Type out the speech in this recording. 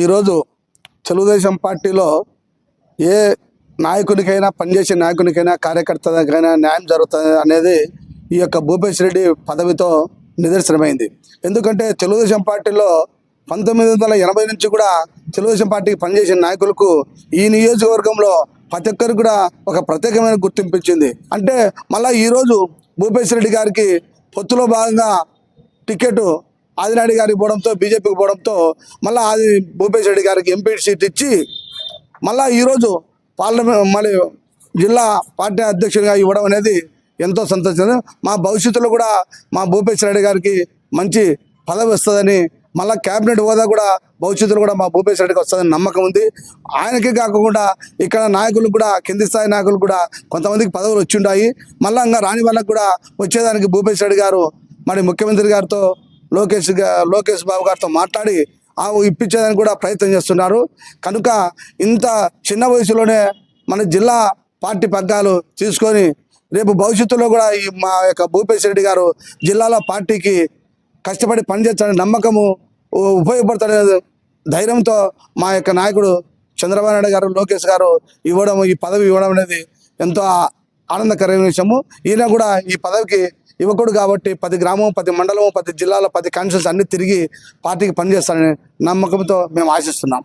ఈరోజు తెలుగుదేశం పార్టీలో ఏ నాయకునికైనా పనిచేసే నాయకునికైనా కార్యకర్తకైనా న్యాయం జరుగుతుంది అనేది ఈ యొక్క భూపేష్ రెడ్డి పదవితో నిదర్శనమైంది. ఎందుకంటే తెలుగుదేశం పార్టీలో పంతొమ్మిది వందల ఎనభై నుంచి కూడా తెలుగుదేశం పార్టీకి పనిచేసిన నాయకులకు ఈ నియోజకవర్గంలో ప్రతి ఒక్కరు కూడా ఒక ప్రత్యేకమైన గుర్తింపు ఇచ్చింది. అంటే మళ్ళీ ఈరోజు భూపేష్ రెడ్డి గారికి పొత్తులో భాగంగా టికెట్ ఆదినాయుడు గారికి పోవడంతో బీజేపీకి పోవడంతో మళ్ళీ ఆది భూపేష్ రెడ్డి గారికి ఎంపీ సీట్ ఇచ్చి మళ్ళీ ఈరోజు పార్లమెంట్ మళ్ళీ జిల్లా పార్టీ అధ్యక్షుడిగా ఇవ్వడం అనేది ఎంతో సంతోషం. మా భవిష్యత్తులో కూడా మా భూపేష్ రెడ్డి గారికి మంచి పదవి వస్తుందని మళ్ళీ క్యాబినెట్ హోదా కూడా భవిష్యత్తులో కూడా మా భూపేష్ రెడ్డికి వస్తుందని నమ్మకం ఉంది. ఆయనకే కాకుండా ఇక్కడ నాయకులు కూడా కింది స్థాయి నాయకులు కూడా కొంతమందికి పదవులు వచ్చి ఉంటాయి మళ్ళీ ఇంకా రాని వాళ్ళకు కూడా వచ్చేదానికి భూపేష్ రెడ్డి గారు మరి ముఖ్యమంత్రి గారితో లోకేష్ లోకేష్ బాబు గారితో మాట్లాడి ఆ ఇప్పించేదానికి కూడా ప్రయత్నం చేస్తున్నారు. కనుక ఇంత చిన్న వయసులోనే మన జిల్లా పార్టీ పగ్గాలు తీసుకొని రేపు భవిష్యత్తులో కూడా ఈ మా యొక్క భూపేష్ రెడ్డి గారు జిల్లాలో పార్టీకి కష్టపడి పనిచేస్తాడని నమ్మకము ఉపయోగపడతాడనే ధైర్యంతో మా యొక్క నాయకుడు చంద్రబాబు నాయుడు గారు లోకేష్ గారు ఇవ్వడం ఈ పదవి ఇవ్వడం అనేది ఎంతో ఆనందకరమైన విషయము. ఈయన కూడా ఈ పదవికి యువకుడు కాబట్టి ప్రతి గ్రామం ప్రతి మండలం ప్రతి జిల్లాలో ప్రతి కాన్స్టిట్యూన్స్ అన్ని తిరిగి పార్టీకి పనిచేస్తాడని నమ్మకంతో మేము ఆశిస్తున్నాం.